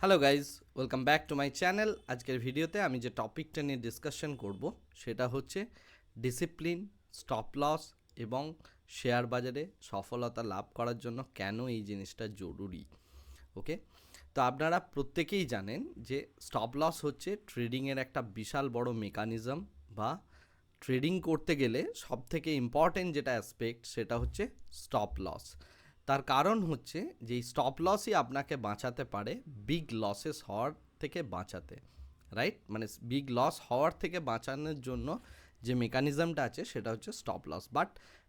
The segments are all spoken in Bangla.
Hello guys welcome back to my channel আজকের ভিডিওতে আমি যে টপিকটা নিয়ে ডিসকাশন করব, সেটা হচ্ছে ডিসিপ্লিন স্টপ লস এবং শেয়ার বাজারে সফলতা লাভ করার জন্য কেন এই জিনিসটা জরুরি? ওকে তো আপনারা প্রত্যেকেই জানেন যে স্টপ লস হচ্ছে ট্রেডিংয়ের একটা বিশাল বড় মেকানিজম বা ট্রেডিং করতে গেলে সব থেকে ইম্পর্টেন্ট যেটা অ্যাসপেক্ট সেটা হচ্ছে স্টপ লস তার কারণ হচ্ছে যে স্টপ লসই আপনাকে বাঁচাতে পারে বিগ লসেস হওয়ার থেকে বাঁচাতে রাইট মানে বিগ লস হওয়ার থেকে বাঁচানোর জন্য যে মেকানিজমটা আছে সেটা হচ্ছে stop loss but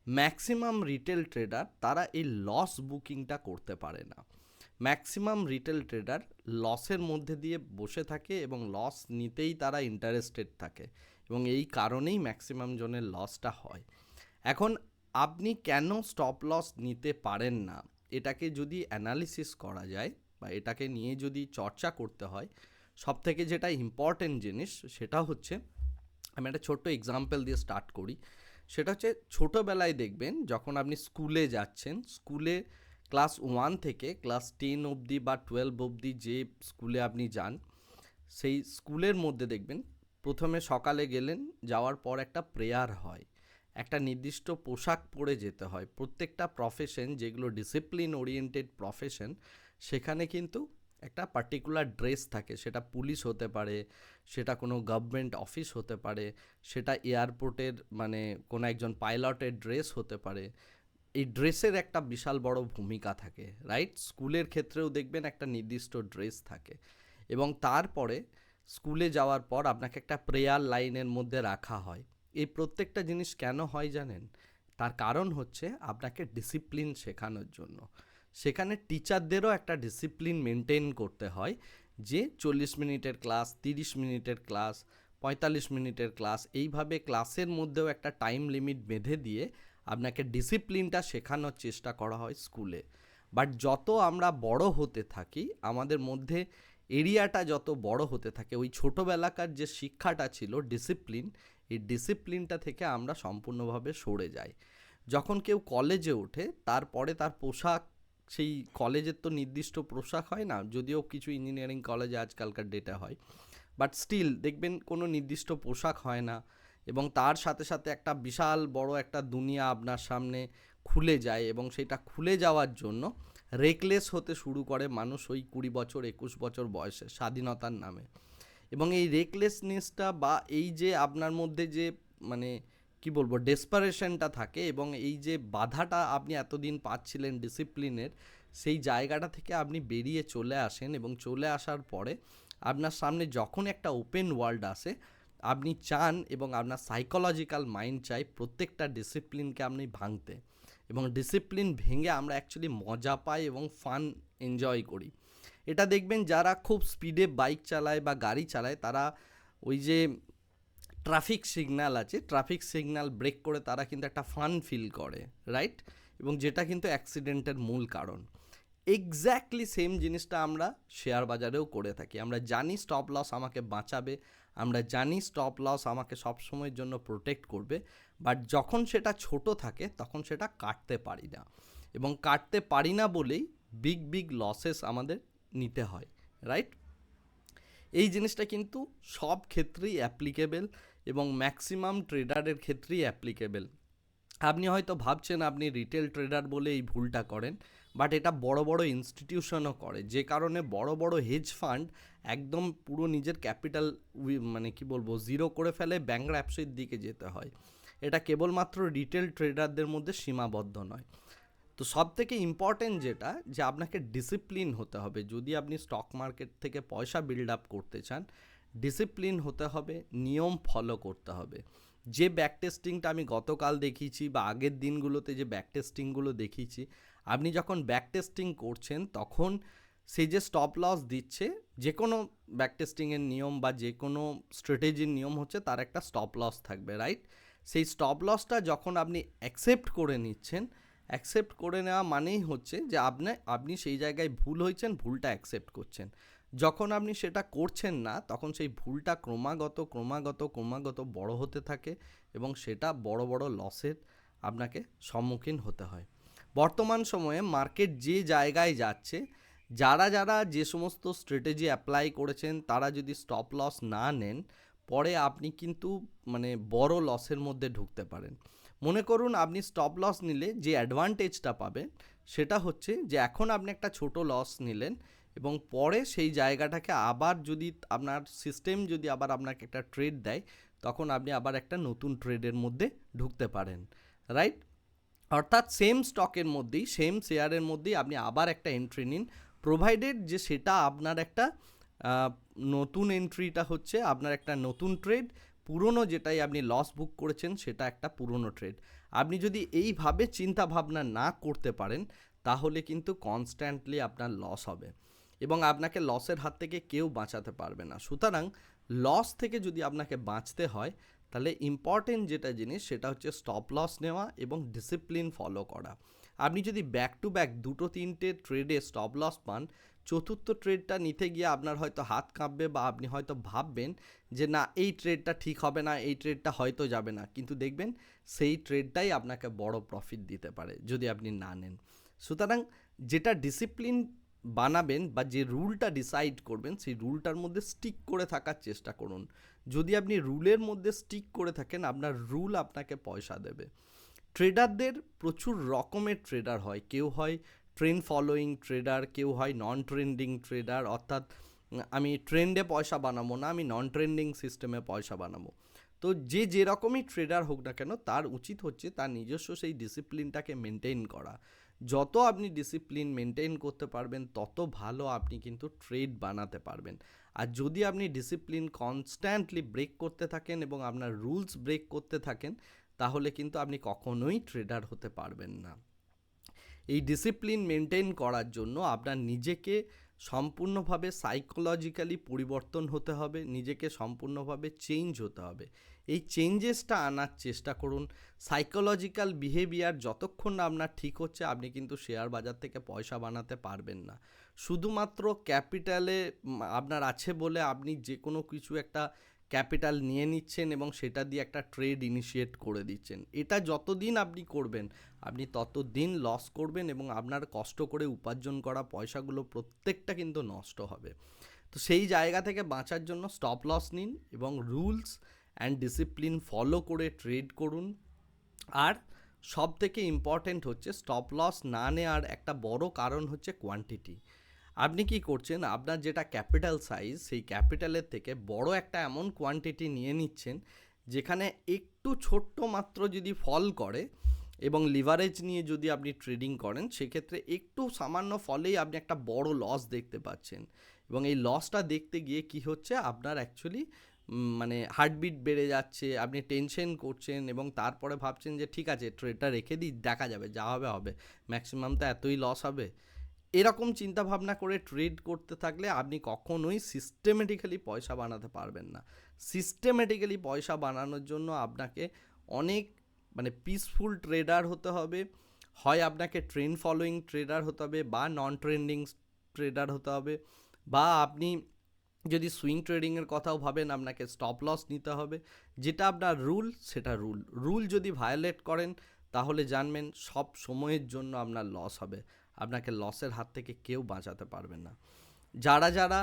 maximum retail trader তারা এই লস বুকিংটা করতে পারে না। ম্যাক্সিমাম রিটেল ট্রেডার লসের মধ্যে দিয়ে বসে থাকে এবং লস নিতেই তারা ইন্টারেস্টেড থাকে এবং এই কারণেই ম্যাক্সিমাম জনের লসটা হয়। এখন আপনি কেন স্টপ লস নিতে পারেন না? এটাকে যদি অ্যানালিসিস করা যায় বা এটাকে নিয়ে যদি চর্চা করতে হয় সব থেকে যেটা ইম্পর্টেন্ট জিনিস সেটা হচ্ছে, আমি একটা ছোট্ট এক্সাম্পল দিয়ে স্টার্ট করি। সেটা হচ্ছে ছোটোবেলায় দেখবেন যখন আপনি স্কুলে যাচ্ছেন স্কুলে ক্লাস ওয়ান থেকে ক্লাস টেন অবধি বা টুয়েলভ অবধি যে স্কুলে আপনি যান, সেই স্কুলের মধ্যে দেখবেন প্রথমে সকালে গেলেন, যাওয়ার পর একটা প্রেয়ার হয়। একটা নির্দিষ্ট পোশাক পরে যেতে হয়। প্রত্যেকটা প্রফেশন যেগুলো ডিসিপ্লিন ওরিয়েন্টেড প্রফেশন সেখানে কিন্তু একটা পার্টিকুলার ড্রেস থাকে। সেটা পুলিশ হতে পারে, সেটা কোনো গভর্নমেন্ট অফিস হতে পারে, সেটা এয়ারপোর্টের মানে কোনো একজন পাইলটের ড্রেস হতে পারে। এই ড্রেসের একটা বিশাল বড় ভূমিকা থাকে রাইট স্কুলের ক্ষেত্রেও দেখবেন একটা নির্দিষ্ট ড্রেস থাকে। এবং তারপরে স্কুলে যাওয়ার পর আপনাকে একটা প্রেয়ার লাইনের মধ্যে রাখা হয়। এই প্রত্যেকটা জিনিস কেন হয় জানেন? তার কারণ হচ্ছে আপনাকে ডিসিপ্লিন শেখানোর জন্য। সেখানে টিচারদেরও একটা ডিসিপ্লিন মেনটেন করতে হয় যে চল্লিশ মিনিটের ক্লাস তিরিশ মিনিটের ক্লাস পঁয়তাল্লিশ মিনিটের ক্লাস এইভাবে ক্লাসের মধ্যেও একটা টাইম লিমিট বেঁধে দিয়ে আপনাকে ডিসিপ্লিনটা শেখানোর চেষ্টা করা হয় স্কুলে বাট যত আমরা বড় হতে থাকি, আমাদের মধ্যে এরিয়াটা যত বড় হতে থাকে, ওই ছোটোবেলাকার যে শিক্ষাটা ছিল ডিসিপ্লিন এই ডিসিপ্লিনটা থেকে আমরা সম্পূর্ণভাবে সরে যাই। যখন কেউ কলেজে ওঠে, তারপরে তার পোশাক, সেই কলেজের তো নির্দিষ্ট পোশাক হয় না, যদিও কিছু ইঞ্জিনিয়ারিং কলেজে আজকালকার ডেটা হয়। বাট স্টিল দেখবেন কোনো নির্দিষ্ট পোশাক হয় না এবং তার সাথে সাথে একটা বিশাল বড় একটা দুনিয়া আপনার সামনে খুলে যায় এবং সেটা খুলে যাওয়ার জন্য রেকলেস হতে শুরু করে মানুষ ওই কুড়ি বছর, একুশ বছর বয়সে, স্বাধীনতার নামে। এবং এই রেকলেসনেসটা বা এই যে আপনার মধ্যে যে মানে কি বলব ডেসপারেশনটা থাকে এবং এই যে বাধাটা আপনি এতদিন পাচ্ছিলেন ডিসিপ্লিনের সেই জায়গাটা থেকে আপনি বেরিয়ে চলে আসেন এবং চলে আসার পরে আপনার সামনে যখন একটা ওপেন ওয়ার্ল্ড আসে, আপনি চান এবং আপনার সাইকোলজিক্যাল মাইন্ড চাই প্রত্যেকটা ডিসিপ্লিনকে আপনি ভাঙতে। এবং ডিসিপ্লিন ভেঙে আমরা অ্যাকচুয়ালি মজা পাই এবং ফান এনজয় করি। এটা দেখবেন যারা খুব স্পিডে বাইক চালায় বা গাড়ি চালায়, তারা ওই যে ট্রাফিক সিগনাল আছে ট্রাফিক সিগনাল ব্রেক করে তারা কিন্তু একটা ফান ফিল করে রাইট এবং যেটা কিন্তু অ্যাক্সিডেন্টের মূল কারণ। এক্স্যাক্টলি সেম জিনিসটা আমরা শেয়ার বাজারেও করে থাকি। আমরা জানি স্টপ লস আমাকে বাঁচাবে, আমরা জানি স্টপ লস আমাকে সবসময়ের জন্য প্রোটেক্ট করবে বাট যখন সেটা ছোট থাকে, তখন সেটা কাটতে পারি না। এবং কাটতে পারি না বলেই বিগ বিগ লসেস আমাদের নিতে হয় রাইট এই জিনিসটা কিন্তু সব ক্ষেত্রেই অ্যাপ্লিকেবেল এবং ম্যাক্সিমাম ট্রেডারের ক্ষেত্রেই অ্যাপ্লিকেবেল আপনি হয়তো ভাবছেন আপনি রিটেল ট্রেডার বলে এই ভুলটা করেন বাট এটা বড় বড় ইনস্টিটিউশনও করে। যে কারণে বড় বড় হেজ ফান্ড একদম পুরো নিজের ক্যাপিটাল মানে কি বলব জিরো করে ফেলে অ্যাপসের দিকে যেতে হয়। এটা কেবলমাত্র রিটেল ট্রেডারদের মধ্যে সীমাবদ্ধ নয়। তো সব থেকে ইম্পর্টেন্ট যেটা, যে আপনাকে ডিসিপ্লিন হতে হবে। যদি আপনি স্টক মার্কেট থেকে পয়সা বিল্ড আপ করতে চান ডিসিপ্লিন হতে হবে, নিয়ম ফলো করতে হবে। যে ব্যাক টেস্টিংটা আমি গতকাল দেখিয়েছি বা আগের দিনগুলোতে যে ব্যাক টেস্টিংগুলো দেখিয়েছি, আপনি যখন ব্যাক টেস্টিং করছেন, তখন সে যে স্টপ লস দিচ্ছে, যে কোনো ব্যাক টেস্টিংয়ের নিয়ম বা যে কোনো স্ট্র্যাটেজির নিয়ম হচ্ছে তার একটা স্টপ লস থাকবে রাইট সেই স্টপ লসটা যখন আপনি অ্যাকসেপ্ট করে নিচ্ছেন অ্যাকসেপ্ট করে নেওয়া মানেই হচ্ছে যে আপনি আপনি সেই জায়গায় ভুল হয়েছেন, ভুলটা অ্যাকসেপ্ট করছেন। যখন আপনি সেটা করছেন না, তখন সেই ভুলটা ক্রমাগত ক্রমাগত ক্রমাগত বড় হতে থাকে এবং সেটা বড় বড় লসের আপনাকে সম্মুখীন হতে হয়। বর্তমান সময়ে মার্কেট যে জায়গায় যাচ্ছে, যারা যারা যে সমস্ত স্ট্র্যাটেজি অ্যাপ্লাই করেছেন, তারা যদি স্টপ লস না নেন, পরে আপনি কিন্তু মানে বড় লসের মধ্যে ঢুকতে পারেন। মনে করুন আপনি স্টপ লস নিলে যে অ্যাডভান্টেজটা পাবেন, সেটা হচ্ছে যে এখন আপনি একটা ছোট লস নিলেন এবং পরে সেই জায়গাটাকে আবার যদি আপনার সিস্টেম যদি আবার আপনাকে একটা ট্রেড দেয়, তখন আপনি আবার একটা নতুন ট্রেডের মধ্যে ঢুকতে পারেন রাইট অর্থাৎ সেম স্টকের মধ্যেই সেম শেয়ারের মধ্যেই আপনি আবার একটা এন্ট্রি নিন প্রোভাইডেড যে সেটা আপনার একটা নতুন এন্ট্রিটা হচ্ছে আপনার একটা নতুন ট্রেড পুরনো যেটাই আপনি লস বুক করেছেন, সেটা একটা পুরনো ট্রেড আপনি যদি এইভাবে চিন্তা ভাবনা না করতে পারেন, তাহলে কিন্তু কনস্ট্যান্টলি আপনার লস হবে এবং আপনাকে লসের হাত থেকে কেউ বাঁচাতে পারবে না। সুতরাং লস থেকে যদি আপনাকে বাঁচতে হয়, তাহলে ইম্পর্টেন্ট যেটা জিনিস, সেটা হচ্ছে স্টপ লস নেওয়া এবং ডিসিপ্লিন ফলো করা। আপনি যদি ব্যাক টু ব্যাক দুটো তিনটে ট্রেডে স্টপ লস পান চতুর্থ ট্রেডটা নিতে গিয়ে আপনার হয়তো হাত কাঁপবে বা আপনি হয়তো ভাববেন যে, না, এই ট্রেডটা ঠিক হবে না, এই ট্রেডটা হয়তো যাবে না। কিন্তু দেখবেন সেই ট্রেডটাই আপনাকে বড় প্রফিট দিতে পারে যদি আপনি না নেন। সুতরাং যেটা ডিসিপ্লিন বানাবেন বা যে রুলটা ডিসাইড করবেন, সেই রুলটার মধ্যে স্টিক করে থাকার চেষ্টা করুন। যদি আপনি রুলের মধ্যে স্টিক করে থাকেন, আপনার রুল আপনাকে পয়সা দেবে। ট্রেডারদের প্রচুর রকমের ট্রেডার হয়। কেউ হয় ট্রেন্ড ফলোয়িং ট্রেডার কেউ হয় নন ট্রেন্ডিং ট্রেডার অর্থাৎ আমি ট্রেন্ডে পয়সা বানাবো না, আমি নন ট্রেন্ডিং সিস্টেমে পয়সা বানাবো। তো যে যেরকমই ট্রেডার হোক না কেন, তার উচিত হচ্ছে তার নিজস্ব সেই ডিসিপ্লিনটাকে মেনটেন করা। যত আপনি ডিসিপ্লিন মেনটেন করতে পারবেন, তত ভালো আপনি কিন্তু ট্রেড বানাতে পারবেন। আর যদি আপনি ডিসিপ্লিন কনস্ট্যান্টলি ব্রেক করতে থাকেন এবং আপনার রুলস ব্রেক করতে থাকেন, তাহলে কিন্তু আপনি কখনোই ট্রেডার হতে পারবেন না। এই ডিসিপ্লিন মেনটেন করার জন্য আপনার নিজেকে সম্পূর্ণভাবে সাইকোলজিক্যালি পরিবর্তন হতে হবে, নিজেকে সম্পূর্ণভাবে চেঞ্জ হতে হবে। এই চেঞ্জেসটা আনার চেষ্টা করুন। সাইকোলজিক্যাল বিহেভিয়ার যতক্ষণ না আপনার ঠিক হচ্ছে, আপনি কিন্তু শেয়ার বাজার থেকে পয়সা বানাতে পারবেন না। শুধুমাত্র ক্যাপিটালে আপনার আছে বলে আপনি যে কোনো কিছু একটা ক্যাপিটাল নিয়ে নিচ্ছেন এবং সেটা দিয়ে একটা ট্রেড ইনিশিয়েট করে দিচ্ছেন। এটা যতদিন আপনি করবেন, আপনি ততদিন লস করবেন এবং আপনার কষ্ট করে উপার্জন করা পয়সাগুলো প্রত্যেকটা কিন্তু নষ্ট হবে। তো সেই জায়গা থেকে বাঁচার জন্য স্টপ লস নিন এবং রুলস অ্যান্ড ডিসিপ্লিন ফলো করে ট্রেড করুন। আর সব থেকে ইম্পর্ট্যান্ট হচ্ছে স্টপ লস না নেওয়ার একটা বড় কারণ হচ্ছে কোয়ান্টিটি আপনি কি করছেন? আপনার যেটা ক্যাপিটাল সাইজ, সেই ক্যাপিটালের থেকে বড় একটা এমন কোয়ান্টিটি নিয়ে নিচ্ছেন, যেখানে একটু ছোট্ট মাত্র যদি ফল করে এবং লিভারেজ নিয়ে যদি আপনি ট্রেডিং করেন, সেক্ষেত্রে একটু সামান্য ফলেই আপনি একটা বড় লস দেখতে পাচ্ছেন। এবং এই লসটা দেখতে গিয়ে কি হচ্ছে? আপনার অ্যাকচুয়ালি মানে হার্টবিট বেড়ে যাচ্ছে, আপনি টেনশন করছেন এবং তারপরে ভাবছেন যে, ঠিক আছে, ট্রেডটা রেখে দিই, দেখা যাবে, যা হবে হবে। ম্যাক্সিমাম তো এতই লস হবে। এরকম চিন্তা ভাবনা করে ট্রেড করতে থাকলে আপনি কখনোই সিস্টেমেটিক্যালি পয়সা বানাতে পারবেন না। সিস্টেমেটিক্যালি পয়সা বানানোর জন্য আপনাকে অনেক মানে পিসফুল ট্রেডার হতে হবে। হয় আপনাকে ট্রেন ফলোয়িং ট্রেডার হতে হবে বা নন ট্রেন্ডিং ট্রেডার হতে হবে বা আপনি যদি সুইং ট্রেডিংয়ের কথাও ভাবেন, আপনাকে স্টপ লস নিতে হবে। যেটা আপনার রুল সেটা রুল রুল যদি ভায়োলেট করেন, তাহলে জানবেন সব সময়ের জন্য আপনার লস হবে। আপনাকে লসের হাত থেকে কেউ বাঁচাতে পারবে না। যারা যারা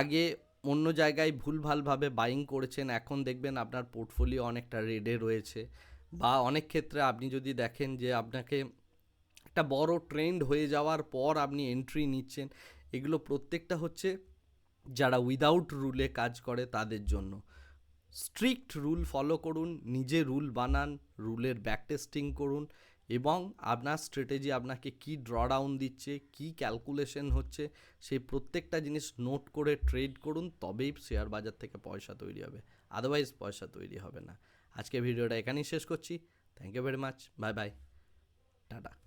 আগে অন্য জায়গায় ভুলভালভাবে বাইং করেছেন, এখন দেখবেন আপনার পোর্টফোলিও অনেকটা রেডে রয়েছে বা অনেক ক্ষেত্রে আপনি যদি দেখেন যে আপনাকে একটা বড় ট্রেন্ড হয়ে যাওয়ার পর আপনি এন্ট্রি নিচ্ছেন, এগুলো প্রত্যেকটা হচ্ছে যারা উইদাউট রুলে কাজ করে তাদের জন্য। স্ট্রিক্ট রুল ফলো করুন, নিজে রুল বানান রুলের ব্যাক টেস্টিং করুন এবং আপনার স্ট্র্যাটেজি আপনাকে কি ড্র ডাউন দিচ্ছে, কি ক্যালকুলেশন হচ্ছে, সেই প্রত্যেকটা জিনিস নোট করে ট্রেড করুন, তবেই শেয়ার বাজার থেকে পয়সা তৈরি হবে। আদারওয়াইজ পয়সা তৈরি হবে না। আজকে ভিডিওটা এখানেই শেষ করছি। Thank you very much bye bye tata